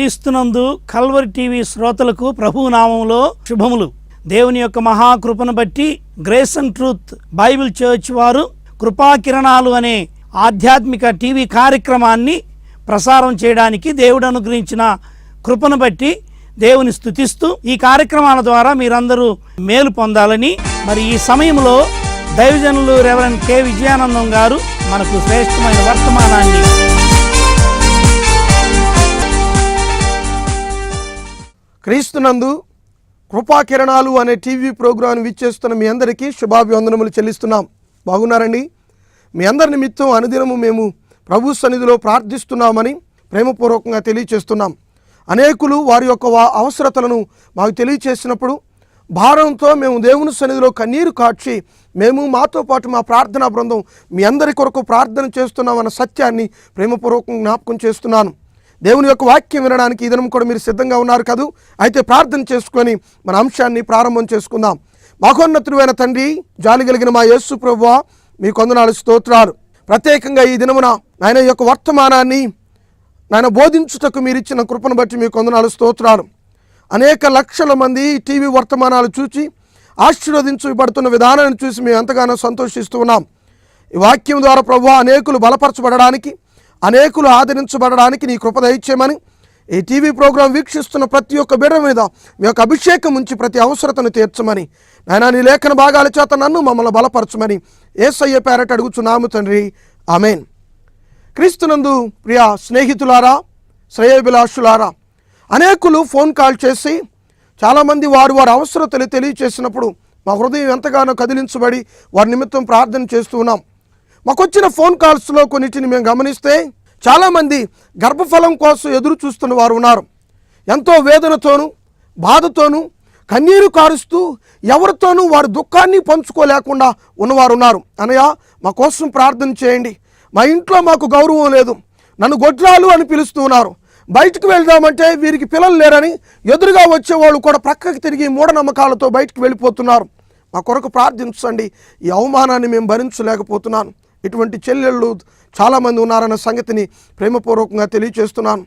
క్రీస్తునందు Calvary TV శ్రోతలకు ప్రభు నామంలో శుభములు. దేవుని యొక్క మహాకృపను బట్టి grace and truth Bible church వారు కృపాకిరణాలు అనే ఆధ్యాత్మిక టీవీ కార్యక్రమాన్ని ప్రసారం చేయడానికి దేవుడు అనుగ్రహించిన కృపను బట్టి దేవుని స్థుతిస్తూ ఈ కార్యక్రమాల ద్వారా మీరందరూ మేలు పొందాలని మరి ఈ సమయంలో దైవజనులు రెవరెండ్ కె విజయానందం గారు మనకు శ్రేష్టమైన వర్తమానాన్ని క్రీస్తునందు కృపాకిరణాలు అనే టీవీ ప్రోగ్రాం విచ్చేస్తున్న మీ అందరికీ శుభాభివందనములు చెల్లిస్తున్నాం. బాగున్నారండి? మీ అందరి నిమిత్తం అనుదినము మేము ప్రభు సన్నిధిలో ప్రార్థిస్తున్నామని ప్రేమపూర్వకంగా తెలియచేస్తున్నాం. అనేకులు వారి యొక్క అవసరతలను మాకు తెలియచేసినప్పుడు భారంతో మేము దేవుని సన్నిధిలో కన్నీరు కాడ్చి మేము మాతో పాటు మా ప్రార్థనా బృందం మీ అందరి కొరకు ప్రార్థన చేస్తున్నామన్న సత్యాన్ని ప్రేమపూర్వకం జ్ఞాపకం చేస్తున్నాను. దేవుని యొక్క వాక్యం వినడానికి ఈ దినం కూడా మీరు సిద్ధంగా ఉన్నారు కదూ? అయితే ప్రార్థన చేసుకొని మన అంశాన్ని ప్రారంభం చేసుకుందాం. మహోన్నతుడైన తండ్రి జాలి కలిగిన మా యేసు ప్రభు మీ కొందనాలు స్తోత్రాలు. ప్రత్యేకంగా ఈ దినమున ఆయన యొక్క వర్తమానాన్ని నాయన బోధించుటకు మీరు ఇచ్చిన కృపను బట్టి మీ కొందనాలు స్తోత్రాలు. అనేక లక్షల మంది టీవీ వర్తమానాలు చూచి ఆశీర్వదించబడుతున్న విధానాన్ని చూసి మేము ఎంతగానో సంతోషిస్తూ ఉన్నాం. ఈ వాక్యం ద్వారా ప్రభు అనేకులు బలపరచబడడానికి అనేకులు ఆదరించబడడానికి నీ కృప దయచేయమని ఈ టీవీ ప్రోగ్రాం వీక్షిస్తున్న ప్రతి ఒక్క బిడ్డ మీద మీ యొక్క అభిషేకం ఉంచి ప్రతి అవసరతను తీర్చమని. నాయన నీ లేఖన భాగాల చేత నన్ను మమ్మల్ని బలపరచమని ఏసయ్య పేరట అడుగుచున్నాము తండ్రి. ఆమెన్. క్రీస్తునందు ప్రియ స్నేహితులారా శ్రేయభిలాషులారా అనేకులు ఫోన్ కాల్ చేసి చాలామంది వారు వారి అవసరతలు తెలియచేసినప్పుడు మా హృదయం ఎంతగానో కదిలించబడి వారి నిమిత్తం ప్రార్థన చేస్తూ ఉన్నాం. మాకు వచ్చిన ఫోన్ కాల్స్లో కొన్నిటిని మేము గమనిస్తే చాలామంది గర్భఫలం కోసం ఎదురు చూస్తున్న వారు ఉన్నారు. ఎంతో వేదనతోనూ బాధతోనూ కన్నీరు కారుస్తూ ఎవరితోనూ వారి దుఃఖాన్ని పంచుకోలేకుండా ఉన్నవారు ఉన్నారు అనయ్య మా కోసం ప్రార్థన చేయండి. మా ఇంట్లో మాకు గౌరవం లేదు. నన్ను గొడ్రాలు అని పిలుస్తూ ఉన్నారు. బయటకు వెళ్దామంటే వీరికి పిల్లలు లేరని ఎదురుగా వచ్చేవాళ్ళు కూడా ప్రక్కకి తిరిగి మూఢనమ్మకాలతో బయటకు వెళ్ళిపోతున్నారు. మా కొరకు ప్రార్థించండి. ఈ అవమానాన్ని మేము భరించలేకపోతున్నాను. ఇటువంటి చెల్లెళ్ళు చాలామంది ఉన్నారన్న సంగతిని ప్రేమపూర్వకంగా తెలియచేస్తున్నాను.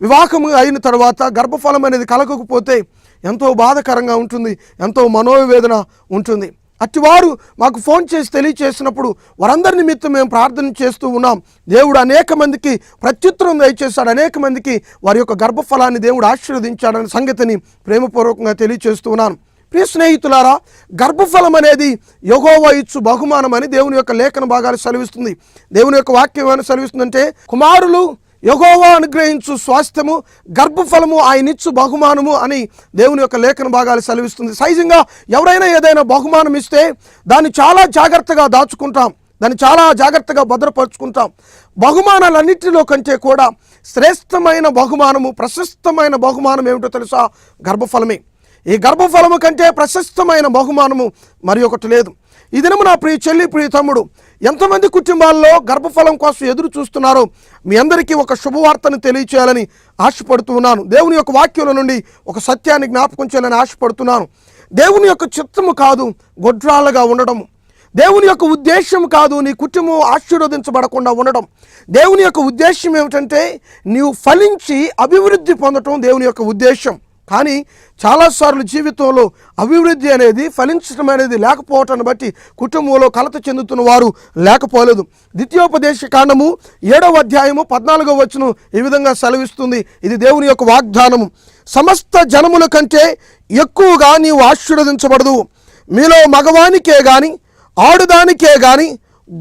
వివాహం అయిన తర్వాత గర్భఫలం అనేది కలగకపోతే ఎంతో బాధకరంగా ఉంటుంది ఎంతో మనోవేదన ఉంటుంది. అట్టివారు మాకు ఫోన్ చేసి తెలియచేసినప్పుడు వారందరి నిమిత్తం మేము ప్రార్థన చేస్తూ ఉన్నాం. దేవుడు అనేక మందికి ప్రత్యుత్తరం దయచేశాడు. అనేక మందికి వారి యొక్క గర్భఫలాన్ని దేవుడు ఆశీర్వదించాడనే సంగతిని ప్రేమపూర్వకంగా తెలియచేస్తూ ఉన్నాను. ప్రియ స్నేహితులారా గర్భఫలం అనేది యహోవా ఇచ్చు బహుమానం అని దేవుని యొక్క లేఖన భాగాలు సెలవిస్తుంది. దేవుని యొక్క వాక్యం ఏమైనా సెలవిస్తుందంటే కుమారులు యహోవా అనుగ్రహించు స్వాస్థ్యము గర్భఫలము ఆయన ఇచ్చు బహుమానము అని దేవుని యొక్క లేఖన భాగాలు సెలవిస్తుంది. సహజంగా ఎవరైనా ఏదైనా బహుమానం ఇస్తే దాన్ని చాలా జాగ్రత్తగా దాచుకుంటాం. దాన్ని చాలా జాగ్రత్తగా భద్రపరుచుకుంటాం. బహుమానాలన్నింటిలో కంటే కూడా శ్రేష్టమైన బహుమానము ప్రశస్తమైన బహుమానం ఏమిటో తెలుసా? గర్భఫలమే. ఈ గర్భఫలము కంటే ప్రశస్తమైన బహుమానము మరి ఒకటి లేదు. ఈ దినము నా ప్రియ చెల్లి ప్రియ తమ్ముడు ఎంతమంది కుటుంబాల్లో గర్భఫలం కోసం ఎదురు చూస్తున్నారో మీ అందరికీ ఒక శుభవార్తను తెలియచేయాలని ఆశపడుతూ ఉన్నాను. దేవుని యొక్క వాక్యంలో నుండి ఒక సత్యాన్ని జ్ఞాపకం చేయాలని ఆశపడుతున్నాను. దేవుని యొక్క చిత్తము కాదు గొడ్రాళ్ళగా ఉండడము దేవుని యొక్క ఉద్దేశం కాదు నీ కుటుంబం ఆశీర్వదించబడకుండా ఉండడం. దేవుని యొక్క ఉద్దేశం ఏమిటంటే నీవు ఫలించి అభివృద్ధి పొందటం దేవుని యొక్క ఉద్దేశం. కానీ చాలాసార్లు జీవితంలో అభివృద్ధి అనేది ఫలించడం అనేది లేకపోవటాన్ని బట్టి కుటుంబంలో కలత చెందుతున్న వారు లేకపోలేదు. ద్వితీయోపదేశ కాండము ఏడవ అధ్యాయము పద్నాలుగవ వచనం ఈ విధంగా సెలవిస్తుంది. ఇది దేవుని యొక్క వాగ్దానము. సమస్త జనముల కంటే ఎక్కువగా నీవు ఆశీర్వదించబడదు. మీలో మగవానికే కానీ ఆడుదానికే కానీ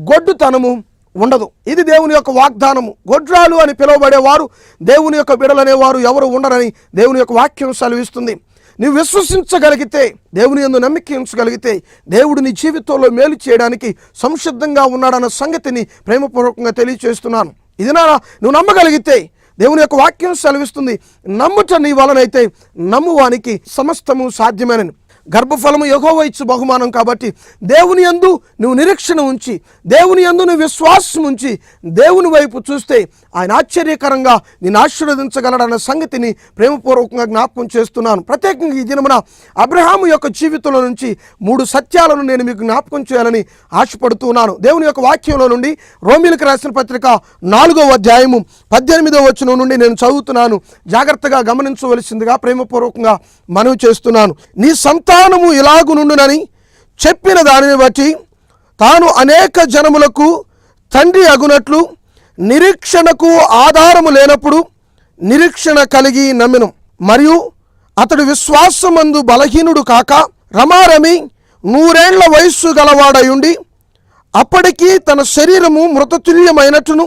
గొడ్డుతనము ఉండదు. ఇది దేవుని యొక్క వాగ్దానము. గొడ్రాలు అని పిలువబడేవారు దేవుని యొక్క బిడలనేవారు ఎవరు ఉండరని దేవుని యొక్క వాక్యం సెలవిస్తుంది. నువ్వు విశ్వసించగలిగితే దేవుని ఎందు నమ్మిక ఉంచగలిగితే దేవుడు నీ జీవితంలో మేలు చేయడానికి సంసిద్ధంగా ఉన్నాడన్న సంగతిని ప్రేమపూర్వకంగా తెలియచేస్తున్నాను. ఇది నా నువ్వు నమ్మగలిగితే దేవుని యొక్క వాక్యం సెలవిస్తుంది. నమ్ముట నీ వలనైతే నమ్మువానికి సమస్తము సాధ్యమేనని. గర్భఫలము ఎగోవ ఇచ్చు బహుమానం కాబట్టి దేవుని యందు నువ్వు నిరీక్షణ ఉంచి దేవుని యందు నువ్వు విశ్వాసం ఉంచి దేవుని వైపు చూస్తే ఆయన ఆశ్చర్యకరంగా నేను ఆశీర్వదించగలడన్న సంగతిని ప్రేమపూర్వకంగా జ్ఞాపకం చేస్తున్నాను. ప్రత్యేకంగా ఈ దినమున అబ్రహాము యొక్క జీవితంలో నుంచి మూడు సత్యాలను నేను మీకు జ్ఞాపకం చేయాలని ఆశపడుతున్నాను దేవుని యొక్క వాక్యంలో నుండి రోమిలకు రాసిన పత్రిక నాలుగో అధ్యాయము పద్దెనిమిదో వచనం నుండి నేను చదువుతున్నాను. జాగ్రత్తగా గమనించవలసిందిగా ప్రేమపూర్వకంగా మనవి చేస్తున్నాను. నీ విధానము ఇలాగునుండునని చెప్పిన దానిని బట్టి తాను అనేక జనములకు తండ్రి అగునట్లు నిరీక్షణకు ఆధారము లేనప్పుడు నిరీక్షణ కలిగి నమ్మెను. మరియు అతడు విశ్వాసమందు బలహీనుడు కాక రమారమి నూరేండ్ల వయస్సు గలవాడయుండి అప్పటికి తన శరీరము మృతతుల్యమైనట్టును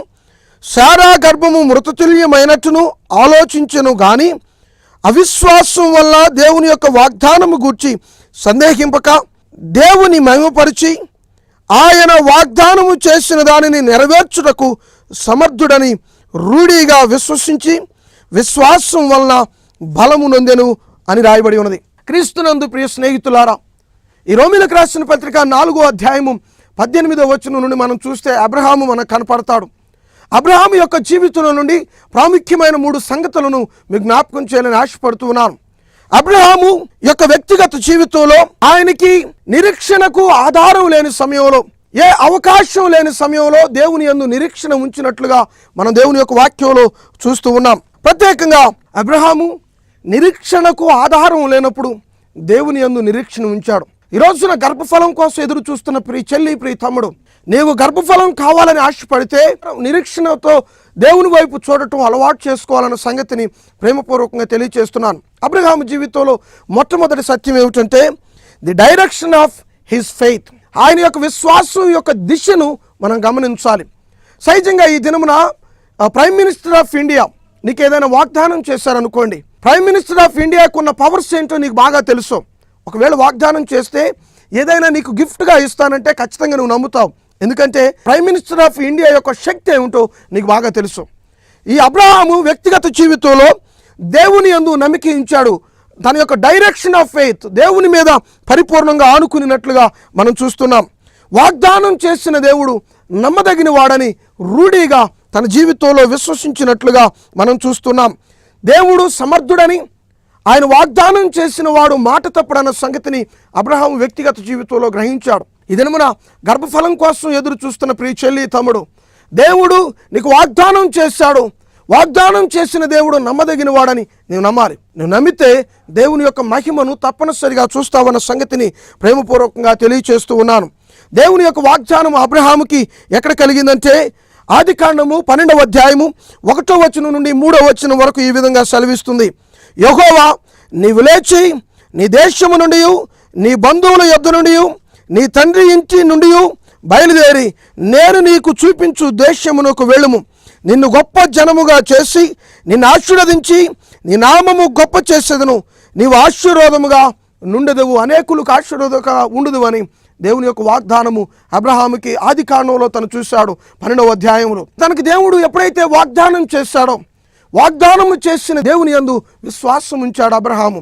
శారా గర్భము మృతతుల్యమైనట్టును ఆలోచించెను గాని అవిశ్వాసం వల్ల దేవుని యొక్క వాగ్దానము గూర్చి సందేహింపక దేవుని మహిమపరిచి ఆయన వాగ్దానము చేసిన దానిని నెరవేర్చుటకు సమర్థుడని రూఢీగా విశ్వసించి విశ్వాసం వలన బలము నొందెను అని రాయబడి ఉన్నది. క్రీస్తునందు ప్రియ స్నేహితులారా ఈ రోమిలకు రాసిన పత్రిక నాలుగో అధ్యాయము పద్దెనిమిదో వచనం నుండి మనం చూస్తే అబ్రహాము మనకు కనపడతాడు. అబ్రహాము యొక్క జీవితంలో నుండి ప్రాముఖ్యమైన మూడు సంగతులను మీకు జ్ఞాపకం చేయాలని ఆశపడుతూ ఉన్నాను. అబ్రహాము యొక్క వ్యక్తిగత జీవితంలో ఆయనకి నిరీక్షణకు ఆధారం లేని సమయంలో ఏ అవకాశం లేని సమయంలో దేవుని యందు నిరీక్షణ ఉంచినట్లుగా మనం దేవుని యొక్క వాక్యంలో చూస్తూ ఉన్నాం. ప్రత్యేకంగా అబ్రహాము నిరీక్షణకు ఆధారం లేనప్పుడు దేవుని యందు నిరీక్షణ ఉంచాడు. ఈ రోజున గర్భఫలం కోసం ఎదురు చూస్తున్న ప్రియ చెల్లి ప్రియ తమ్ముడు నీవు గర్భఫలం కావాలని ఆశపడితే నిరీక్షణతో దేవుని వైపు చూడటం అలవాటు చేసుకోవాలన్న సంగతిని ప్రేమపూర్వకంగా తెలియజేస్తున్నాను అబ్రహాం జీవితంలో మొట్టమొదటి సత్యం ఏమిటంటే the direction of his faith ఆయన యొక్క విశ్వాసం యొక్క దిశను మనం గమనించాలి. సహజంగా ఈ దినమున ప్రైమ్ మినిస్టర్ ఆఫ్ ఇండియా నీకు ఏదైనా వాగ్దానం చేశారనుకోండి. ప్రైమ్ మినిస్టర్ ఆఫ్ ఇండియాకు ఉన్న పవర్స్ ఏంటో నీకు బాగా తెలుసు. ఒకవేళ వాగ్దానం చేస్తే ఏదైనా నీకు గిఫ్ట్గా ఇస్తానంటే ఖచ్చితంగా నువ్వు నమ్ముతావు. ఎందుకంటే ప్రైమ్ మినిస్టర్ ఆఫ్ ఇండియా యొక్క శక్తి ఏమిటో నీకు బాగా తెలుసు. ఈ అబ్రహాము వ్యక్తిగత జీవితంలో దేవుని యందు నమ్మిక తన యొక్క డైరెక్షన్ ఆఫ్ ఫెయిత్ దేవుని మీద పరిపూర్ణంగా ఆనుకునినట్లుగా మనం చూస్తున్నాం. వాగ్దానం చేసిన దేవుడు నమ్మదగిన వాడని రూఢీగా తన జీవితంలో విశ్వసించినట్లుగా మనం చూస్తున్నాం. దేవుడు సమర్థుడని ఆయన వాగ్దానం చేసిన వాడు మాట తప్పడన్న సంగతిని అబ్రహాం వ్యక్తిగత జీవితంలో గ్రహించాడు. ఈ దినమున గర్భఫలం కోసం ఎదురు చూస్తున్న ప్రియచెల్లి తమ్ముడు దేవుడు నీకు వాగ్దానం చేశాడు. వాగ్దానం చేసిన దేవుడు నమ్మదగిన వాడని నీవు నమ్మాలి. నువ్వు నమ్మితే దేవుని యొక్క మహిమను తప్పనిసరిగా చూస్తావన్న సంగతిని ప్రేమపూర్వకంగా తెలియచేస్తూ ఉన్నాను. దేవుని యొక్క వాగ్దానం అబ్రహాముకి ఎక్కడ కలిగిందంటే ఆది కాండము పన్నెండవ అధ్యాయము ఒకటో వచనం నుండి మూడో వచనం వరకు ఈ విధంగా సెలవిస్తుంది. యహోవా నీవు లేచి నీ దేశము నుండి నీ బంధువుల యొద్ధ నుండి నీ తండ్రి ఇంటి నుండి బయలుదేరి నేను నీకు చూపించు దేశమునకు వెళ్ళుము నిన్ను గొప్ప జనముగా చేసి నిన్ను ఆశీర్వదించి నీ నామము గొప్ప చేసేదను. నీవు ఆశీర్వాదముగా నుండెదవు. అనేకులకు ఆశీర్వాదక ఉండదు అని దేవుని యొక్క వాగ్దానము అబ్రహాముకి ఆది కారణంలో తను చూశాడు పన్నెండవ అధ్యాయంలో తనకి దేవుడు ఎప్పుడైతే వాగ్దానం చేశాడో వాగ్దానము చేసిన దేవుని యందు విశ్వాసం ఉంచాడు అబ్రహాము.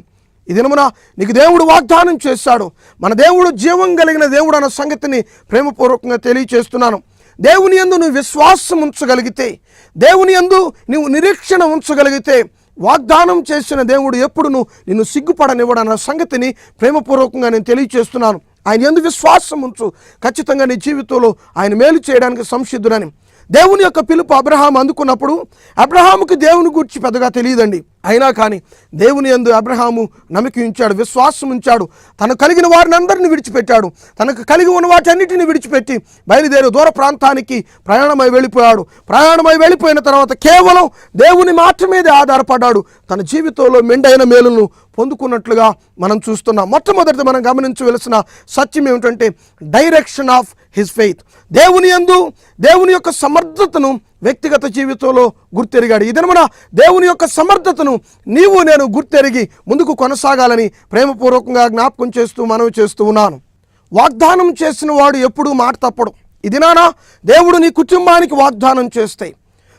ఈ దినమున నీకు దేవుడు వాగ్దానం చేశాడు. మన దేవుడు జీవం కలిగిన దేవుడు అన్న సంగతిని ప్రేమపూర్వకంగా తెలియచేస్తున్నాను. దేవుని యందు నువ్వు విశ్వాసం ఉంచగలిగితే దేవుని యందు నువ్వు నిరీక్షణ ఉంచగలిగితే వాగ్దానం చేసిన దేవుడు ఎప్పుడును నిన్ను సిగ్గుపడనివ్వడన్న సంగతిని ప్రేమపూర్వకంగా నేను తెలియచేస్తున్నాను. ఆయన ఎందు విశ్వాసం ఉంచు. ఖచ్చితంగా నీ జీవితంలో ఆయన మేలు చేయడానికి సంసిద్ధుడని దేవుని యొక్క పిలుపు అబ్రహాం అందుకున్నప్పుడు అబ్రహాముకి దేవుని గురించి పెద్దగా తెలియదండి. అయినా కానీ దేవుని యందు అబ్రహాము నమ్మకం ఉంచాడు విశ్వాసం ఉంచాడు. తను కలిగిన వారిని అందరిని విడిచిపెట్టాడు. తనకు కలిగి ఉన్న వాటన్నిటిని విడిచిపెట్టి బయలుదేరి దూర ప్రాంతానికి ప్రయాణమై వెళ్ళిపోయాడు. ప్రయాణమై వెళ్ళిపోయిన తర్వాత కేవలం దేవుని మాత్రమే మీదే ఆధారపడ్డాడు. తన జీవితంలో మెండైన మేలును పొందుకున్నట్లుగా మనం చూస్తున్నాం. మొట్టమొదటి మనం గమనించవలసిన సత్యం ఏమిటంటే డైరెక్షన్ ఆఫ్ హిస్ ఫెయిత్ దేవుని యందు దేవుని యొక్క సమర్థతను వ్యక్తిగత జీవితంలో గుర్తెరిగాడు. ఈ దేవుని యొక్క సమర్థతను నీవు నేను గుర్తెరిగి ముందుకు కొనసాగాలని ప్రేమపూర్వకంగా జ్ఞాపకం చేస్తూ మనవి చేస్తూ ఉన్నాను. వాగ్దానం చేసిన వాడు ఎప్పుడూ మాట తప్పడు. ఇదినానా దేవుడు నీ కుటుంబానికి వాగ్దానం చేస్తే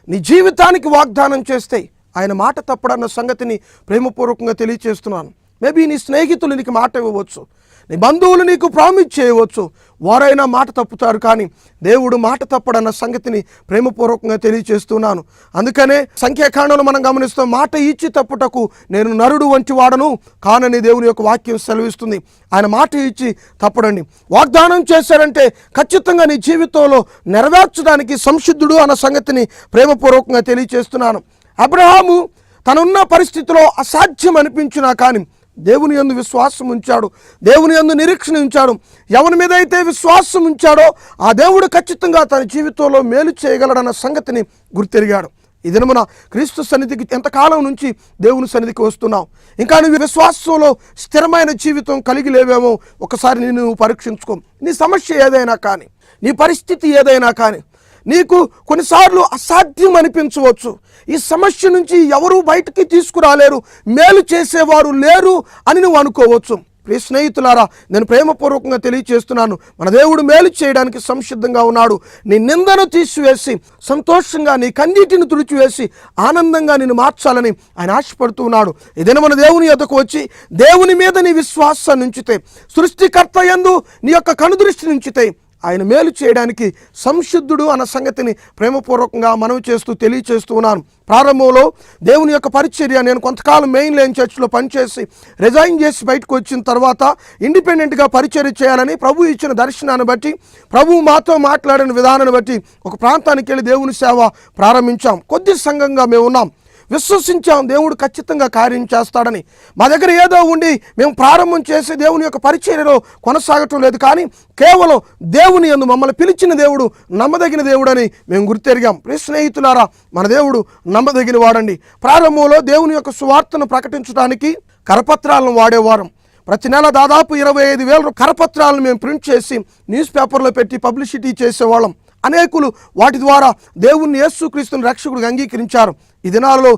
నీ జీవితానికి వాగ్దానం చేస్తే ఆయన మాట తప్పడన్న సంగతిని ప్రేమపూర్వకంగా తెలియచేస్తున్నాను. మేబీ నీ స్నేహితులు నీకు మాట ఇవ్వవచ్చు. నీ బంధువులు నీకు ప్రామిస్ చేయవచ్చు. వారైనా మాట తప్పుతారు కానీ దేవుడు మాట తప్పడన్న సంగతిని ప్రేమపూర్వకంగా తెలియచేస్తున్నాను. అందుకనే సంఖ్యాకాండంలో మనం గమనిస్తాం మాట ఇచ్చి తప్పుటకు నేను నరుడు వంటి వాడను కానని దేవుని యొక్క వాక్యం సెలవిస్తుంది. ఆయన మాట ఇచ్చి తప్పడండి. వాగ్దానం చేశారంటే ఖచ్చితంగా నీ జీవితంలో నెరవేర్చడానికి సంసిద్ధుడు అన్న సంగతిని ప్రేమపూర్వకంగా తెలియచేస్తున్నాను. అబ్రహాము తనున్న పరిస్థితిలో అసాధ్యం అనిపించినా కానీ దేవుని యందు విశ్వాసం ఉంచాడు. దేవుని యందు నిరీక్షణ ఉంచాడు. ఎవరి మీద అయితే విశ్వాసం ఉంచాడో ఆ దేవుడు ఖచ్చితంగా తన జీవితంలో మేలు చేయగలడన్న సంగతిని గుర్తెరిగాడు. ఈ దినమున క్రీస్తు సన్నిధికి ఎంతకాలం నుంచి దేవుని సన్నిధికి వస్తున్నావు? ఇంకా నువ్వు విశ్వాసంలో స్థిరమైన జీవితం కలిగి లేవేమో ఒకసారి నేను పరీక్షించుకో. నీ సమస్య ఏదైనా కానీ నీ పరిస్థితి ఏదైనా కానీ నీకు కొన్నిసార్లు అసాధ్యం అనిపించవచ్చు ఈ సమస్య నుంచి ఎవరు బయటికి తీసుకురాలేరు మేలు చేసేవారు లేరు అని నువ్వు అనుకోవచ్చు. ప్రియ స్నేహితులారా నేను ప్రేమపూర్వకంగా తెలియచేస్తున్నాను. మన దేవుడు మేలు చేయడానికి సంసిద్ధంగా ఉన్నాడు. నీ నిందను తీసివేసి సంతోషంగా నీ కన్నీటిని తుడిచివేసి ఆనందంగా నిన్ను మార్చాలని ఆయన ఆశపడుతూ ఉన్నాడు. ఏదైనా మన దేవుని ఎద్దకు వచ్చి దేవుని మీద నీ విశ్వాసాన్ని ఉంచితే సృష్టికర్త యందు నీ యొక్క కనుదృష్టిని ఉంచితే ఆయన మేలు చేయడానికి సంసిద్ధుడు అన్న సంగతిని ప్రేమపూర్వకంగా మనవి చేస్తూ తెలియచేస్తూ ఉన్నాను. ప్రారంభంలో దేవుని యొక్క పరిచర్య నేను కొంతకాలం మెయిన్ లైన్ చర్చ్లో పనిచేసి రిజైన్ చేసి బయటకు వచ్చిన తర్వాత ఇండిపెండెంట్గా పరిచర్య చేయాలని ప్రభు ఇచ్చిన దర్శనాన్ని బట్టి ప్రభు మాతో మాట్లాడిన విధానాన్ని బట్టి ఒక ప్రాంతానికి వెళ్ళి దేవుని సేవ ప్రారంభించాం. కొద్ది సంఘంగా మేము ఉన్నాం. విశ్వసించాం దేవుడు ఖచ్చితంగా కార్యం చేస్తాడని. మా దగ్గర ఏదో ఉండి మేము ప్రారంభం చేసే దేవుని యొక్క పరిచర్యలో కొనసాగటం లేదు కానీ కేవలం దేవుని యందు మమ్మల్ని పిలిచిన దేవుడు నమ్మదగిన దేవుడని మేము గుర్తెరిగాం. ప్రియ స్నేహితులారా మన దేవుడు నమ్మదగిన వాడండి. ప్రారంభంలో దేవుని యొక్క సువార్తను ప్రకటించడానికి కరపత్రాలను వాడేవారం. ప్రతి నెల దాదాపు ఇరవై ఐదు వేల కరపత్రాలను మేము ప్రింట్ చేసి న్యూస్ పేపర్లో పెట్టి పబ్లిసిటీ చేసేవాళ్ళం. అనేకులు వాటి ద్వారా దేవుణ్ణి యేసుక్రీస్తుని రక్షకుడిగా అంగీకరించారు. ఈ దినాలలో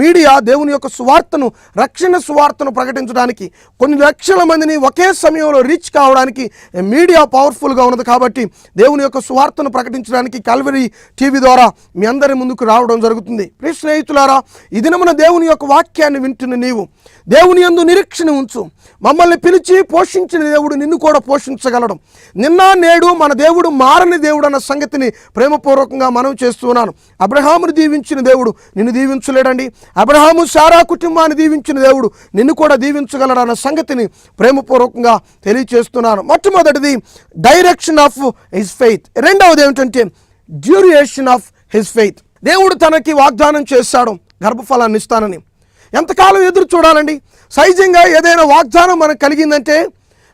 మీడియా దేవుని యొక్క సువార్తను రక్షణ సువార్తను ప్రకటించడానికి కొన్ని లక్షల మందిని ఒకే సమయంలో రీచ్ కావడానికి మీడియా పవర్ఫుల్గా ఉన్నది కాబట్టి దేవుని యొక్క సువార్తను ప్రకటించడానికి కల్వరి టీవీ ద్వారా మీ అందరి ముందుకు రావడం జరుగుతుంది. ప్రియ స్నేహితులారా ఈ దినమున దేవుని యొక్క వాక్యాన్ని వింటున్న నీవు దేవుని యందు నిరీక్షణ ఉంచు. మమ్మల్ని పిలిచి పోషించిన దేవుడు నిన్ను కూడా పోషించగలడం. నిన్న నేడు మన దేవుడు మారని దేవుడు అన్న సంగతిని ప్రేమపూర్వకంగా మనం చేస్తున్నాను అబ్రహామును దీవించిన దేవుడు నిన్ను దీవించలేడండి. అబ్రహాము సారా కుటుంబాన్ని దీవించిన దేవుడు నిన్ను కూడా దీవించగలడన్న సంగతిని ప్రేమపూర్వకంగా తెలియచేస్తున్నాను. మొట్టమొదటిది డైరెక్షన్ ఆఫ్ హిస్ ఫెయిత్ రెండవది ఏమిటంటే డ్యూరియేషన్ ఆఫ్ హిస్ ఫెయిత్ దేవుడు తనకి వాగ్దానం చేశాడు గర్భఫలాన్ని ఇస్తానని. ఎంతకాలం ఎదురు చూడాలండి? సైజింగ్గా ఏదైనా వాగ్దానం మనకు కలిగిందంటే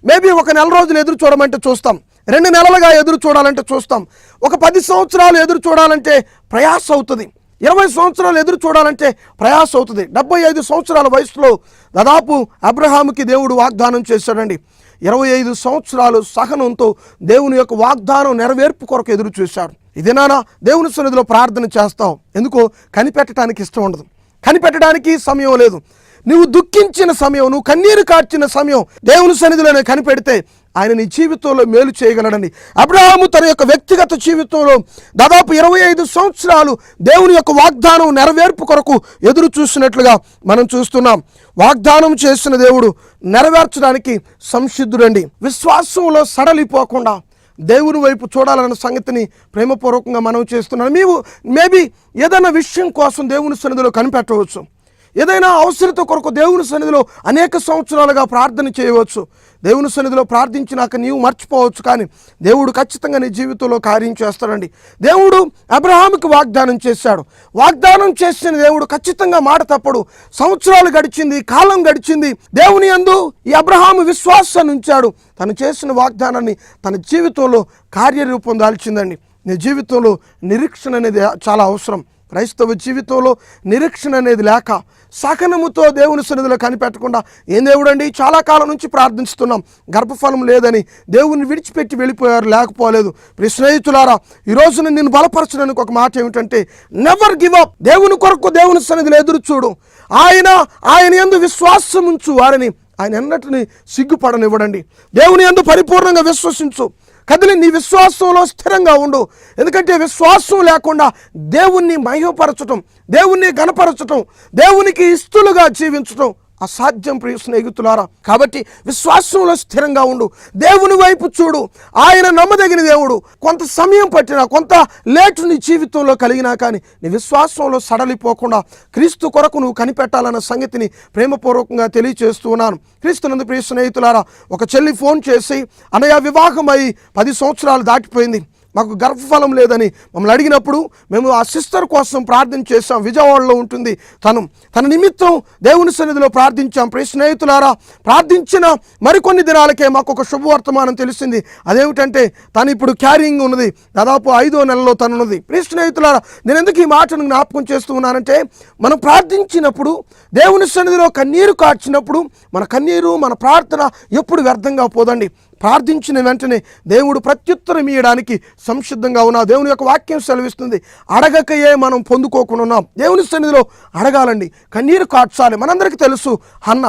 మేబీ ఒక నెల రోజులు ఎదురు చూడమంటే చూస్తాం. రెండు నెలలుగా ఎదురు చూడాలంటే చూస్తాం. ఒక పది సంవత్సరాలు ఎదురు చూడాలంటే ప్రయాస అవుతుంది. ఇరవై సంవత్సరాలు ఎదురు చూడాలంటే ప్రయాస అవుతుంది. డెబ్బై ఐదు సంవత్సరాల వయసులో దాదాపు అబ్రహాముకి దేవుడు వాగ్దానం చేశాడండి. ఇరవై ఐదు సంవత్సరాలు సహనంతో దేవుని యొక్క వాగ్దానం నెరవేర్పు కొరకు ఎదురు చూశాడు. ఇదేనా దేవుని సన్నిధిలో ప్రార్థన చేస్తాం. ఎందుకో కనిపెట్టడానికి ఇష్టం ఉండదు. కనిపెట్టడానికి సమయం లేదు. నువ్వు దుఃఖించిన సమయం నువ్వు కన్నీరు కార్చిన సమయం దేవుని సన్నిధిలోనే కనిపెడితే ఆయన నీ జీవితంలో మేలు చేయగలడని. అబ్రహాము తన యొక్క వ్యక్తిగత జీవితంలో దాదాపు ఇరవై ఐదు సంవత్సరాలు దేవుని యొక్క వాగ్దానం నెరవేర్పు కొరకు ఎదురు చూసినట్లుగా మనం చూస్తున్నాం. వాగ్దానం చేసిన దేవుడు నెరవేర్చడానికి సంసిద్ధుడండి. విశ్వాసంలో సడలిపోకుండా దేవుని వైపు చూడాలన్న సంగతిని ప్రేమపూర్వకంగా మనం చేస్తున్నాం. మేము మేబీ ఏదైనా విషయం కోసం దేవుని సన్నిధిలో కనిపెట్టవచ్చు. ఏదైనా అవసరత కొరకు దేవుని సన్నిధిలో అనేక సంవత్సరాలుగా ప్రార్థన చేయవచ్చు. దేవుని సన్నిధిలో ప్రార్థించినాక నీవు మర్చిపోవచ్చు కానీ దేవుడు ఖచ్చితంగా నీ జీవితంలో కార్యం చేస్తాడండి. దేవుడు అబ్రహాముకి వాగ్దానం చేశాడు. వాగ్దానం చేసిన దేవుడు ఖచ్చితంగా మాట తప్పడు. సంవత్సరాలు గడిచింది కాలం గడిచింది. దేవుని యందు ఈ అబ్రహాము విశ్వాసాన్ని ఉంచాడు. తను చేసిన వాగ్దానాన్ని తన జీవితంలో కార్యరూపం దాల్చిందండి. నీ జీవితంలో నిరీక్షణ అనేది చాలా అవసరం. క్రైస్తవ జీవితంలో నిరీక్షణ అనేది లేక సహనముతో దేవుని సన్నిధిలో కనిపెట్టకుండా ఏం దేవుడండి? చాలా కాలం నుంచి ప్రార్థిస్తున్నాం. గర్భఫలం లేదని దేవుని విడిచిపెట్టి వెళ్ళిపోయారు లేకపోలేదు. ప్రి స్నేహితులారా ఈ రోజున నిన్ను బలపరచడానికి ఒక మాట ఏమిటంటే నెవర్ గివ్ అప్ దేవుని కొరకు దేవుని సన్నిధిలో ఎదురు చూడు. ఆయన ఆయన ఎందు విశ్వాసం ఉంచు. వారిని ఆయన ఎన్నటిని సిగ్గుపడనివ్వడండి. దేవుని ఎందు పరిపూర్ణంగా విశ్వసించు. కదిలి నీ విశ్వాసంలో స్థిరంగా ఉండు. ఎందుకంటే విశ్వాసం లేకుండా దేవుణ్ణి మహిమపరచటం దేవుణ్ణి గణపరచటం దేవునికి ఇస్తులుగా జీవించటం అసాధ్యం ప్రియ స్నేహితులారా. కాబట్టి విశ్వాసంలో స్థిరంగా ఉండు. దేవుని వైపు చూడు. ఆయన నమ్మదగిన దేవుడు. కొంత సమయం పట్టినా కొంత లేటు నీ జీవితంలో కలిగినా కానీ నీ విశ్వాసంలో సడలిపోకుండా క్రీస్తు కొరకు నువ్వు కనిపెట్టాలన్న సంగతిని ప్రేమపూర్వకంగా తెలియచేస్తూ ఉన్నాను. క్రీస్తునందు ప్రియ స్నేహితులారా ఒక చెల్లి ఫోన్ చేసి అనయ వివాహమై పది సంవత్సరాలు దాటిపోయింది. మాకు గర్భఫలం లేదని మమ్మల్ని అడిగినప్పుడు మేము ఆ సిస్టర్ కోసం ప్రార్థన చేశాం. విజయవాడలో ఉంటుంది. తను తన నిమిత్తం దేవుని సన్నిధిలో ప్రార్థించాం. ప్రియ స్నేహితులారా ప్రార్థించిన మరికొన్ని దినాలకే మాకు ఒక శుభవర్తమానం తెలిసింది. అదేమిటంటే తను ఇప్పుడు క్యారింగ్ ఉన్నది. దాదాపు ఐదో నెలలో తను ఉన్నది ప్రియ స్నేహితులారా నేను ఎందుకు ఈ మాటను జ్ఞాపకం చేస్తూ ఉన్నానంటే మనం ప్రార్థించినప్పుడు దేవుని సన్నిధిలో కన్నీరు కార్చినప్పుడు మన కన్నీరు మన ప్రార్థన ఎప్పుడు వ్యర్థంగా పోదండి. ప్రార్థించిన వెంటనే దేవుడు ప్రత్యుత్తరం ఇవ్వడానికి సంసిద్ధంగా ఉన్నా. దేవుని యొక్క వాక్యం సెలవిస్తుంది. అడగకయే మనం పొందుకోకుండా ఉన్నాం. దేవుని సన్నిధిలో అడగాలండి. కన్నీరు కాచాలి. మనందరికీ తెలుసు అన్న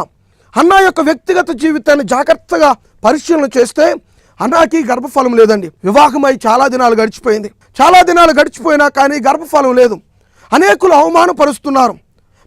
అన్న యొక్క వ్యక్తిగత జీవితాన్ని జాగ్రత్తగా పరిశీలన చేస్తే అన్నాకి గర్భఫలం లేదండి. వివాహమై చాలా దినాలు గడిచిపోయింది. చాలా దినాలు గడిచిపోయినా కానీ గర్భఫలం లేదు. అనేకులు అవమానపరుస్తున్నారు.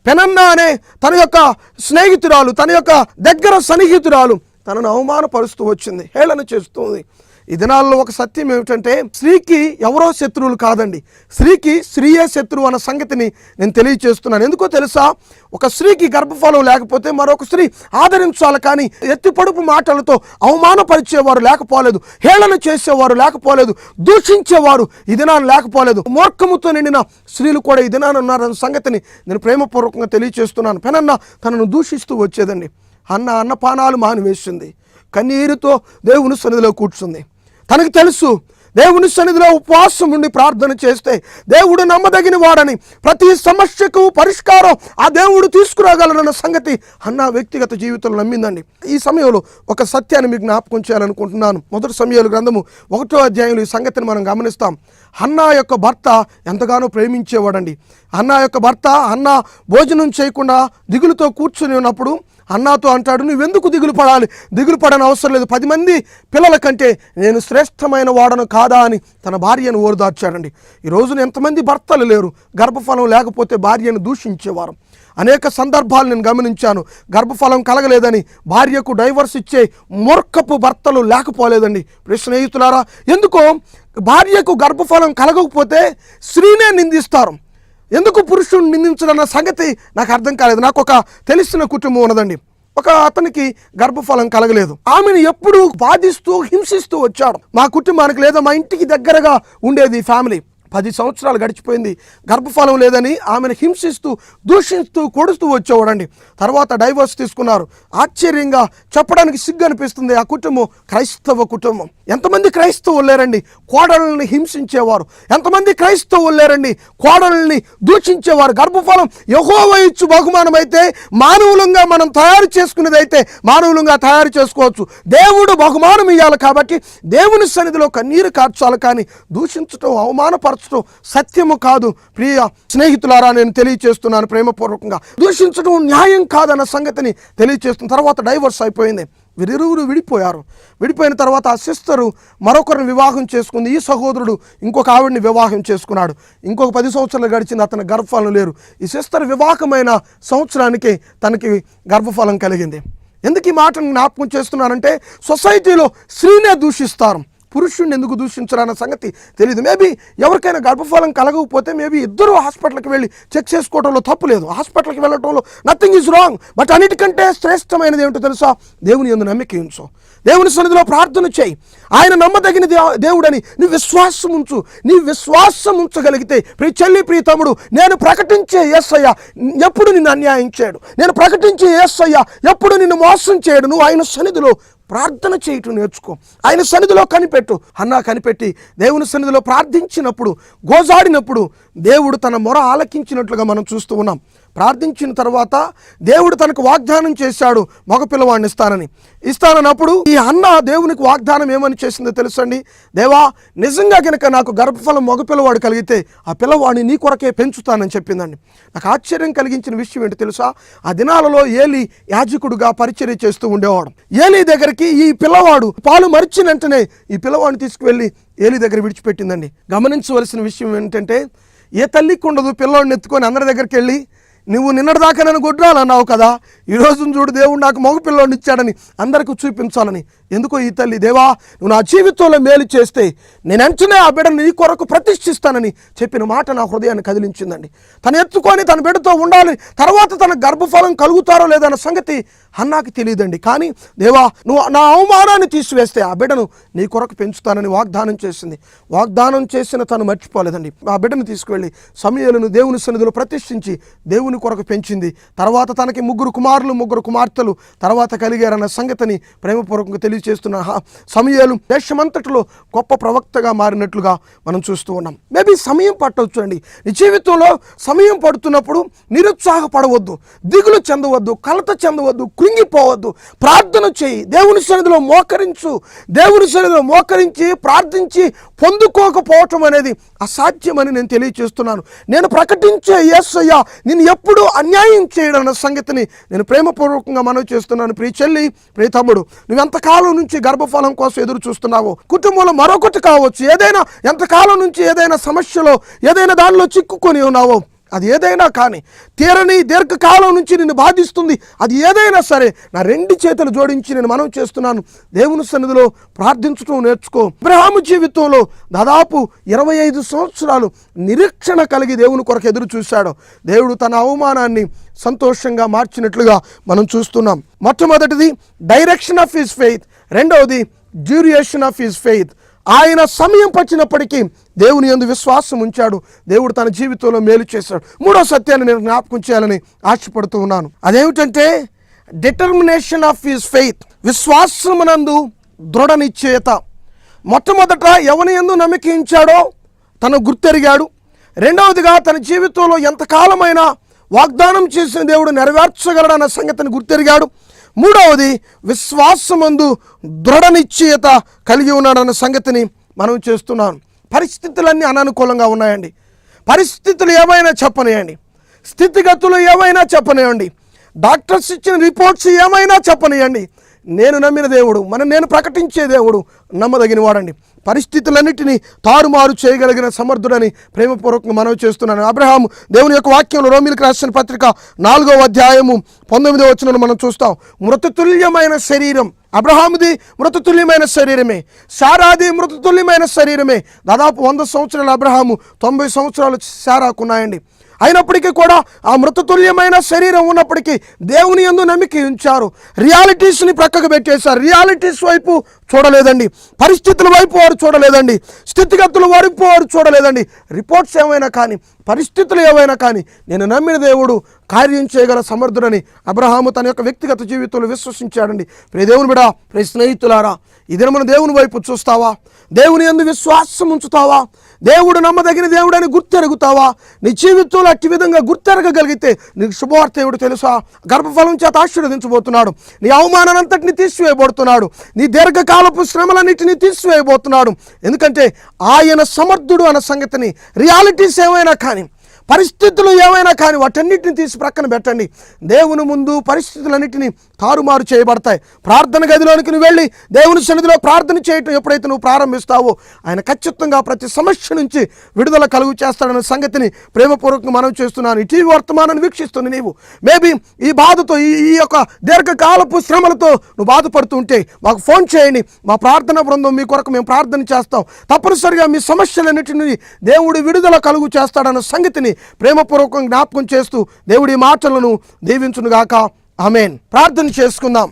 పెనన్న అనే తన యొక్క స్నేహితురాలు తన యొక్క దగ్గర సన్నిహితురాలు తనను అవమానపరుస్తూ వచ్చింది హేళన చేస్తుంది. ఈ దినాల్లో ఒక సత్యం ఏమిటంటే స్త్రీకి ఎవరో శత్రువులు కాదండి. స్త్రీకి స్త్రీయే శత్రువు అన్న సంగతిని నేను తెలియచేస్తున్నాను. ఎందుకో తెలుసా? ఒక స్త్రీకి గర్భఫలం లేకపోతే మరొక స్త్రీ ఆదరించాలి కానీ ఎత్తి పొడుపు మాటలతో అవమానపరిచేవారు లేకపోలేదు హేళన చేసేవారు లేకపోలేదు దూషించేవారు ఈ దినాన్ని లేకపోలేదు. మూర్ఖముతో నిండిన స్త్రీలు కూడా ఈ దినాన్ని ఉన్నారన్న సంగతిని నేను ప్రేమపూర్వకంగా తెలియచేస్తున్నాను. పెనన్న తనను దూషిస్తూ వచ్చేదండి. అన్న అన్నపానాలు మానివేసింది కన్నీరుతో దేవుని సన్నిధిలో కూర్చుంది. తనకు తెలుసు దేవుని సన్నిధిలో ఉపవాసం ఉండి ప్రార్థన చేస్తే దేవుడు నమ్మదగిన వాడని ప్రతి సమస్యకు పరిష్కారం ఆ దేవుడు తీసుకురాగలరన్న సంగతి అన్న వ్యక్తిగత జీవితంలో నమ్మిందండి. ఈ సమయంలో ఒక సత్యాన్ని మీకు జ్ఞాపకం చేయాలనుకుంటున్నాను. మొదటి సమయాలు గ్రంథము ఒకటో అధ్యాయంలో ఈ సంగతిని మనం గమనిస్తాం. అన్నా యొక్క భర్త ఎంతగానో ప్రేమించేవాడండి. అన్నా యొక్క భర్త అన్న భోజనం చేయకుండా దిగులుతో కూర్చుని ఉన్నప్పుడు అన్నాతో అంటాడు నువ్వెందుకు దిగులు పడాలి? దిగులు పడని అవసరం లేదు. పది మంది పిల్లల కంటే నేను శ్రేష్టమైన వాడను కాదా అని తన భార్యను ఓరుదార్చాడండి. ఈ రోజున ఎంతమంది భర్తలు లేరు. గర్భఫలం లేకపోతే భార్యను దూషించేవారు. అనేక సందర్భాలు నేను గమనించాను. గర్భఫలం కలగలేదని భార్యకు డైవర్స్ ఇచ్చే మూర్ఖపు భర్తలు లేకపోలేదండి. స్నేహితులారా ఎందుకో భార్యకు గర్భఫలం కలగకపోతే స్త్రీనే నిందిస్తారు. ఎందుకు పురుషుడు నిందించడన్న సంగతి నాకు అర్థం కాలేదు. నాకు ఒక తెలిసిన కుటుంబం ఉన్నదండి. ఒక అతనికి గర్భఫలం కలగలేదు. ఆమెను ఎప్పుడు బాధిస్తూ హింసిస్తూ వచ్చాడు. మా కుటుంబానికి లేదా మా ఇంటికి దగ్గరగా ఉండేది ఫ్యామిలీ పది సంవత్సరాలు గడిచిపోయింది. గర్భఫలం లేదని ఆమెను హింసిస్తూ దూషిస్తూ కొడుస్తూ వచ్చేవాడండి. తర్వాత డైవర్స్ తీసుకున్నారు. ఆశ్చర్యంగా చెప్పడానికి సిగ్గు అనిపిస్తుంది ఆ కుటుంబం. క్రైస్తవ కుటుంబం. ఎంతమంది క్రైస్తవులు లేరండి? కోడళ్ళని హింసించేవారు. ఎంతమంది క్రైస్తవులు లేరండి? కోడళ్ళని దూషించేవారు. గర్భఫలం యహోవ ఇచ్చు బహుమానం అయితే మానవులంగా మనం తయారు చేసుకునేది అయితే మానవులంగా తయారు చేసుకోవచ్చు. దేవుడు బహుమానం ఇవ్వాలి కాబట్టి దేవుని సన్నిధిలో కన్నీరు కార్చాలి కానీ దూషించటం అవమానపరచడం సత్యము కాదు. ప్రియ స్నేహితులారా నేను తెలియచేస్తున్నాను ప్రేమపూర్వకంగా. దూషించడం న్యాయం కాదన్న సంగతిని తెలియచేస్తున్న తర్వాత డైవర్స్ అయిపోయింది. వీరిరువురు విడిపోయారు. విడిపోయిన తర్వాత ఆ సిస్టరు మరొకరిని వివాహం చేసుకుంది. ఈ సహోదరుడు ఇంకొక ఆవిడని వివాహం చేసుకున్నాడు. ఇంకొక పది సంవత్సరాలు గడిచింది అతని గర్భఫలం లేరు. ఈ సిస్టర్ వివాహమైన సంవత్సరానికి తనకి గర్భఫలం కలిగింది. ఎందుకు ఈ మాటను జ్ఞాపకం చేస్తున్నానంటే సొసైటీలో స్త్రీనే దూషిస్తారు. పురుషుడిని ఎందుకు దూషించరన్న సంగతి తెలియదు మేబీ ఎవరికైనా గర్భఫలం కలగకపోతే మేబీ ఇద్దరు హాస్పిటల్కి వెళ్ళి చెక్ చేసుకోవడంలో తప్పు లేదు. హాస్పిటల్కి వెళ్ళటంలో నథింగ్ ఈజ్ రాంగ్ బట్ అన్నిటికంటే శ్రేష్టమైనది ఏమిటో తెలుసా? దేవుని ఎందు నమ్మిక ఉంచు. దేవుని సన్నిధిలో ప్రార్థన చేయి. ఆయన నమ్మదగిన దేవుడని నీ విశ్వాసం ఉంచు. నీ విశ్వాసం ఉంచగలిగితే ప్రియ చెల్లి ప్రియ తమ్ముడు నేను ప్రకటించే యేసయ్య ఎప్పుడు నిన్ను అన్యాయం చేయడు. నేను ప్రకటించే యేసయ్య ఎప్పుడు నిన్ను మోసం చేయడు. నువ్వు ఆయన సన్నిధిలో ప్రార్థన చేయటం నేర్చుకో. ఆయన సన్నిధిలో కనిపెట్టు. అన్నా కనిపెట్టి. దేవుని సన్నిధిలో ప్రార్థించినప్పుడు గోజాడినప్పుడు దేవుడు తన మొర ఆలకించినట్లుగా మనం చూస్తూ ఉన్నాం. ప్రార్థించిన తర్వాత దేవుడు తనకు వాగ్దానం చేశాడు మగపిల్లవాడిని ఇస్తానని. ఇస్తానన్నప్పుడు ఈ అన్న దేవునికి వాగ్దానం ఏమని చేసిందో తెలుసండి? దేవా నిజంగా కనుక నాకు గర్భఫలం మగ పిల్లవాడు కలిగితే ఆ పిల్లవాడిని నీ కొరకే పెంచుతానని చెప్పిందండి. నాకు ఆశ్చర్యం కలిగించిన విషయం ఏంటి తెలుసా? ఆ దినాలలో ఏలి యాజకుడుగా పరిచర్య చేస్తూ ఉండేవాడు. ఏలి దగ్గరికి ఈ పిల్లవాడు పాలు మరిచిన వెంటనే ఈ పిల్లవాడిని తీసుకువెళ్ళి ఏలి దగ్గర విడిచిపెట్టిందండి. గమనించవలసిన విషయం ఏంటంటే ఏ తల్లికి ఉండదు పిల్లవాడిని ఎత్తుకొని అందరి దగ్గరికి వెళ్ళి నువ్వు నిన్నటిదాకా నన్ను గుడ్రాలు అన్నావు కదా? ఈ రోజు చూడు దేవుడు నాకు మగపిల్లోని ఇచ్చాడని అందరికీ చూపించాలని. ఎందుకో ఈ తల్లి దేవా నువ్వు నా జీవితంలో మేలు చేస్తే నేను వెంటనే ఆ బిడ్డను నీ కొరకు ప్రతిష్ఠిస్తానని చెప్పిన మాట నా హృదయాన్ని కదిలించిందండి. తను ఎత్తుకొని తన బిడ్డతో ఉండాలి తర్వాత తన గర్భఫలం కలుగుతారో లేదన్న సంగతి అన్నాకి తెలియదండి. కానీ దేవా నువ్వు నా అవమానాన్ని తీసివేస్తే ఆ బిడ్డను నీ కొరకు పెంచుతానని వాగ్దానం చేసింది. వాగ్దానం చేసిన తను మర్చిపోలేదండి. ఆ బిడ్డను తీసుకువెళ్ళి సమయాలను దేవుని సన్నిధిలో ప్రతిష్ఠించి దేవుని కొరకు పెంచింది. తర్వాత తనకి ముగ్గురు కుమారులు ముగ్గురు కుమార్తెలు తర్వాత కలిగారన్న సంగతిని ప్రేమపూర్వకంగా తెలియజేస్తున్న సమయాలు దేశమంతటిలో గొప్ప ప్రవక్తగా మారినట్లుగా మనం చూస్తూ ఉన్నాం. మేబీ సమయం పట్టవచ్చు అండి. నీ జీవితంలో సమయం పడుతున్నప్పుడు నిరుత్సాహపడవద్దు దిగులు చెందవద్దు కలత చెందవద్దు కృంగిపోవద్దు. ప్రార్థన చేయి. దేవుని సన్నిధిలో మోకరించు. దేవుని సన్నిధిలో మోకరించి ప్రార్థించి పొందుకోకపోవటం అనేది అసాధ్యమని నేను తెలియచేస్తున్నాను. నేను ప్రకటించే యేసయ్య నేను ఎప్పుడూ అన్యాయం చేయడం అన్న సంగతిని నేను ప్రేమపూర్వకంగా మనవి చేస్తున్నాను. ప్రియ చెల్లి ప్రియ తమ్ముడు నువ్వు ఎంతకాలం నుంచి గర్భఫలం కోసం ఎదురు చూస్తున్నావో కుటుంబంలో మరొకటి కావచ్చు. ఏదైనా ఎంతకాలం నుంచి ఏదైనా సమస్యలో ఏదైనా దానిలో చిక్కుకొని ఉన్నావో అది ఏదైనా కానీ తీరని దీర్ఘకాలం నుంచి నిన్ను బాధిస్తుంది. అది ఏదైనా సరే నా రెండు చేతులు జోడించి నేను మనం చేస్తున్నాను. దేవుని సన్నిధిలో ప్రార్థించడం నేర్చుకో. అబ్రహాము జీవితంలో దాదాపు ఇరవై ఐదు సంవత్సరాలు నిరీక్షణ కలిగి దేవుని కొరకు ఎదురు చూశాడు. దేవుడు తన అవమానాన్ని సంతోషంగా మార్చినట్లుగా మనం చూస్తున్నాం. మొట్టమొదటిది డైరెక్షన్ ఆఫ్ హిస్ ఫెయిత్ రెండవది డ్యూరియేషన్ ఆఫ్ హిస్ ఫెయిత్ ఆయన సమయం పచ్చినప్పటికీ దేవుని యందు విశ్వాసం ఉంచాడు. దేవుడు తన జీవితంలో మేలు చేశాడు. మూడో సత్యాన్ని నేను జ్ఞాపకం చేయాలని ఆశపడుతూ ఉన్నాను. అదేమిటంటే డిటర్మినేషన్ ఆఫ్ హిస్ ఫెయిత్ విశ్వాసమునందు దృఢ నిశ్చయత మొట్టమొదట ఎవని ఎందు నమ్మకించాడో తను గుర్తెరిగాడు. రెండవదిగా తన జీవితంలో ఎంతకాలమైనా వాగ్దానం చేసిన దేవుడు నెరవేర్చగలడన్న సంగతిని గుర్తెరిగాడు. మూడవది విశ్వాసమందు దృఢ నిశ్చయత కలిగి ఉన్నాడన్న సంగతిని మనం చేస్తున్నాను పరిస్థితులన్నీ అననుకూలంగా ఉన్నాయండి. పరిస్థితులు ఏమైనా చెప్పనియండి. స్థితిగతులు ఏమైనా చెప్పనియండి. డాక్టర్స్ ఇచ్చిన రిపోర్ట్స్ ఏమైనా చెప్పనియండి. నేను నమ్మిన దేవుడు మనం నేను ప్రకటించే దేవుడు నమ్మదగిన వాడండి పరిస్థితులన్నిటినీ తారుమారు చేయగలిగిన సమర్థుడని ప్రేమపూర్వకంగా మనవి చేస్తున్నాను. అబ్రహాం దేవుని యొక్క వాక్యంలో రోమిలకు రాసిన పత్రిక నాలుగో అధ్యాయము పంతొమ్మిదో వచ్చిన మనం చూస్తాం. మృతతుల్యమైన శరీరం అబ్రహాముది మృతతుల్యమైన శరీరమే శారాది మృతతుల్యమైన శరీరమే. దాదాపు వంద సంవత్సరాలు అబ్రహాము తొంభై సంవత్సరాలు శారాకున్నాయండి అయినప్పటికీ కూడా ఆ మృతతుల్యమైన శరీరం ఉన్నప్పటికీ దేవుని యందు నమ్మిక ఉంచారు. రియాలిటీస్ని ప్రక్కకు పెట్టేశారు. రియాలిటీస్ వైపు చూడలేదండి. పరిస్థితుల వైపు వారు చూడలేదండి. స్థితిగతుల వైపు వారు చూడలేదండి. రిపోర్ట్స్ ఏమైనా కానీ పరిస్థితులు ఏమైనా కానీ నేను నమ్మిన దేవుడు కార్యం చేయగల సమర్థుడని అబ్రహాము తన యొక్క వ్యక్తిగత జీవితంలో విశ్వసించాడండి. ప్రే దేవుని బిడా ప్రే స్నేహితులారా ఇదే మన దేవుని వైపు చూస్తావా? దేవుని ఎందు విశ్వాసం ఉంచుతావా? దేవుడు నమ్మదగిన దేవుడని గుర్తెరుగుతావా? నీ జీవితంలో అట్టి విధంగా గుర్తెరగగలిగితే నీకు శుభవార్త ఏమిటి తెలుసా? గర్భఫలం చేత ఆశీర్వదించబోతున్నాడు. నీ అవమానాన్నంతటిని తీసివేయబోతున్నాడు. నీ దీర్ఘకాలపు శ్రమలన్నిటిని తీసివేయబోతున్నాడు. ఎందుకంటే ఆయన సమర్థుడు అన్న సంగతిని రియాలిటీస్ ఏమైనా కానీ పరిస్థితులు ఏమైనా కానీ వాటన్నిటిని తీసి ప్రక్కన పెట్టండి. దేవుని ముందు పరిస్థితులన్నింటినీ తారుమారు చేయబడతాయి. ప్రార్థన గదిలోనికి నువ్వు వెళ్ళి దేవుని సన్నిధిలో ప్రార్థన చేయటం ఎప్పుడైతే నువ్వు ప్రారంభిస్తావో ఆయన ఖచ్చితంగా ప్రతి సమస్య నుంచి విడుదల కలుగు చేస్తాడన్న సంగతిని ప్రేమపూర్వకంగా మనం చేస్తున్నాను. ఈ టీవీ వర్తమానాన్ని వీక్షిస్తుంది నీవు. మేబీ ఈ బాధతో ఈ ఈ యొక్క దీర్ఘకాలపు శ్రమలతో నువ్వు బాధపడుతుంటే మాకు ఫోన్ చేయండి. మా ప్రార్థన బృందం మీ కొరకు మేము ప్రార్థన చేస్తాం. తప్పనిసరిగా మీ సమస్యలన్నిటిని దేవుడు విడుదల కలుగు చేస్తాడన్న సంగతిని ప్రేమపూర్వకంగా జ్ఞాపకం చేస్తూ దేవుడి మాటలను దీవించునుగాక. ఆమెన్. ప్రార్థన చేసుకుందాం.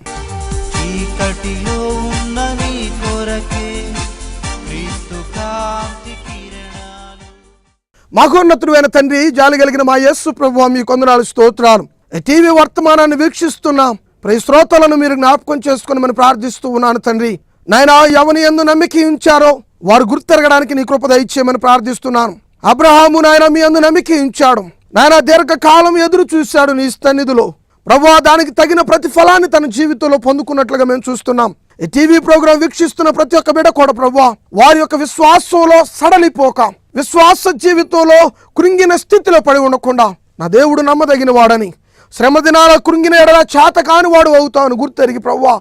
మహోన్నతుడైన తండ్రి జాలి కలిగిన మా యేసు ప్రభు మీ కొందనాలు స్తోత్రాలు. టీవీ వర్తమానాన్ని వీక్షిస్తున్నాం. ప్రతి శ్రోతలను మీరు జ్ఞాపకం చేసుకుని మనం ప్రార్థిస్తూ ఉన్నాను తండ్రి. నాయన ఎవని ఎందు నమ్మిక ఉంచారో వారు గుర్తెరగడానికి నీ కృప దయచేయమని ప్రార్థిస్తున్నాను. అబ్రహాము నాయన మీ అందు నమ్మిక ఉంచాడు. నాయన దీర్ఘకాలం ఎదురు చూశాడు నీ సన్నిధిలో. ప్రభు దానికి తగిన ప్రతిఫలాన్ని తన జీవితంలో పొందుకున్నట్లుగా మేము చూస్తున్నాం. ఈ టీవీ ప్రోగ్రాం వీక్షిస్తున్న ప్రతి ఒక్క బిడ కూడా ప్రభు వారి యొక్క విశ్వాసంలో సడలిపోక విశ్వాస జీవితంలో కృంగిన స్థితిలో పడి ఉండకుండా నా దేవుడు నమ్మదగిన వాడని శ్రమ దినాల కృంగిన ఎడల చేత కాని వాడు అవుతాను గుర్తెరిగి ప్రవ్వా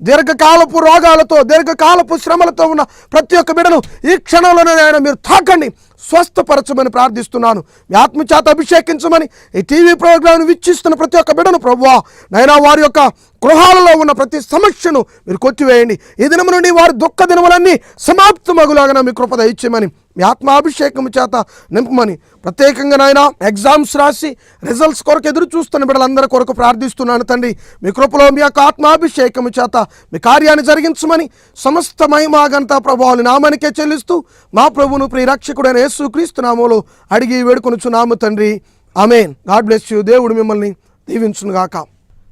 దీర్ఘకాలపు రోగాలతో దీర్ఘకాలపు శ్రమలతో ఉన్న ప్రతి ఒక్క బిడను ఈ క్షణంలోనే ఆయన మీరు తాకండి స్వస్థపరచమని ప్రార్థిస్తున్నాను. మీ ఆత్మచేత అభిషేకించమని ఈ టీవీ ప్రోగ్రాం వీక్షిస్తున్న ప్రతి ఒక్క బిడను ప్రభువా నైనా వారి యొక్క గృహాలలో ఉన్న ప్రతి సమస్యను మీరు కొట్టివేయండి. ఈ దినము నుండి వారి దుఃఖ దినములన్నీ సమాప్తమగులాగా మీ కృపద ఇచ్చేమని మీ ఆత్మాభిషేకం చేత నింపమని ప్రత్యేకంగా నాయన ఎగ్జామ్స్ రాసి రిజల్ట్స్ కొరకు ఎదురు చూస్తున్న బిడ్డలందరి కొరకు ప్రార్థిస్తున్నాను తండ్రి. మీ కృపలో మీ యొక్క ఆత్మాభిషేకం చేత మీ కార్యాన్ని జరిగించమని సమస్త మహిమాగంతా ప్రభావాలు నామానికే చెల్లిస్తూ మా ప్రభును ప్రియరక్షకుడైన యేసు క్రీస్తు అడిగి వేడుకొనుచున్నాము తండ్రి. ఆమెన్. God bless you. దేవుడు మిమ్మల్ని దీవించునుగాక.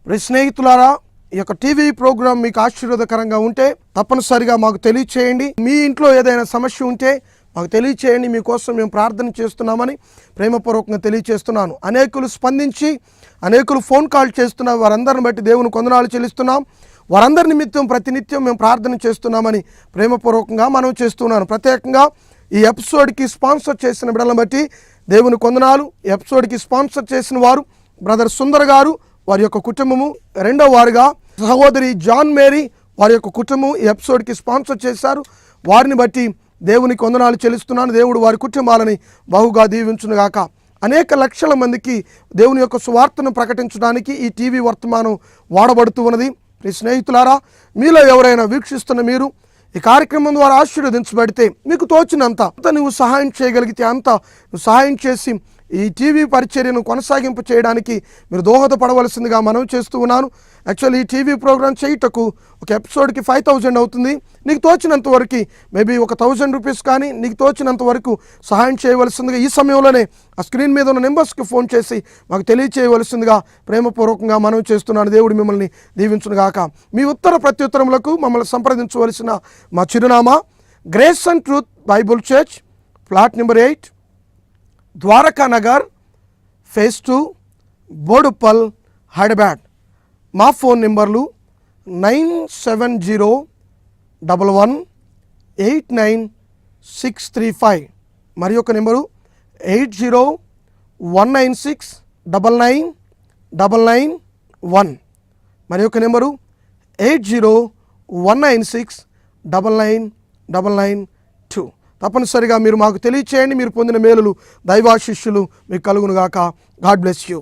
మరి స్నేహితులారా ఈ యొక్క టీవీ ప్రోగ్రాం మీకు ఆశీర్వాదకరంగా ఉంటే తప్పనిసరిగా మాకు తెలియచేయండి. మీ ఇంట్లో ఏదైనా సమస్య ఉంటే మాకు తెలియచేయండి మీకోసం మేము ప్రార్థన చేస్తున్నామని ప్రేమపూర్వకంగా తెలియచేస్తున్నాను. అనేకులు స్పందించి అనేకులు ఫోన్ కాల్ చేస్తున్న వారందరిని బట్టి దేవుని కొందనాలు చెల్లిస్తున్నాం. వారందరి నిమిత్తం ప్రతినిత్యం మేము ప్రార్థన చేస్తున్నామని ప్రేమపూర్వకంగా మనం చేస్తున్నాను. ప్రత్యేకంగా ఈ ఎపిసోడ్కి స్పాన్సర్ చేసిన బిడ్డలను బట్టి దేవుని కొందనాలు. ఎపిసోడ్కి స్పాన్సర్ చేసిన వారు బ్రదర్ సుందర్ గారు వారి యొక్క కుటుంబము రెండవ వారుగా. సహోదరి జాన్ మేరీ వారి యొక్క కుటుంబం ఈ ఎపిసోడ్కి స్పాన్సర్ చేశారు. వారిని బట్టి దేవునికి వందనాలు చెల్లిస్తున్నాను. దేవుడు వారి కుటుంబాలని బహుగా దీవించునుగాక అనేక లక్షల మందికి దేవుని యొక్క సువార్తను ప్రకటించడానికి ఈ టీవీ వర్తమానం వాడబడుతూ ఉన్నది. మీ స్నేహితులారా మీలో ఎవరైనా వీక్షిస్తున్న మీరు ఈ కార్యక్రమం ద్వారా ఆశీర్వదించబడితే మీకు తోచినంత అంత నువ్వు సహాయం చేయగలిగితే అంత నువ్వు సహాయం చేసి ఈ టీవీ పరిచర్యను కొనసాగింపు చేయడానికి మీరు దోహదపడవలసిందిగా మనం చేస్తూ ఉన్నాను. యాక్చువల్లీ ఈ టీవీ ప్రోగ్రామ్ చేయుటకు ఒక ఎపిసోడ్కి ఫైవ్ థౌజండ్ అవుతుంది. నీకు తోచినంత వరకు మేబీ ఒక థౌజండ్ రూపీస్ కానీ నీకు తోచినంత వరకు సహాయం చేయవలసిందిగా ఈ సమయంలోనే ఆ స్క్రీన్ మీద ఉన్న నెంబర్స్కి ఫోన్ చేసి మాకు తెలియచేయవలసిందిగా ప్రేమపూర్వకంగా మనం చేస్తున్నాను. దేవుడు మిమ్మల్ని దీవించునుగాక. మీ ఉత్తర ప్రత్యుత్తరములకు మమ్మల్ని సంప్రదించవలసిన మా చిరునామా grace and truth Bible church flat number eight Dwaraka Nagar phase two Boduppal Hyderabad. మా ఫోన్ నెంబర్లు nine seven zero double one eight nine six three five. మరి ఒక number eight zero one nine six double nine double nine one. మరి ఒక number eight zero one nine six double nine double nine తప్పనిసరిగా మీరు మాకు తెలియచేయండి మీరు పొందిన మేలులు దైవాశిష్యులు మీకు కలుగునుగాక. God bless you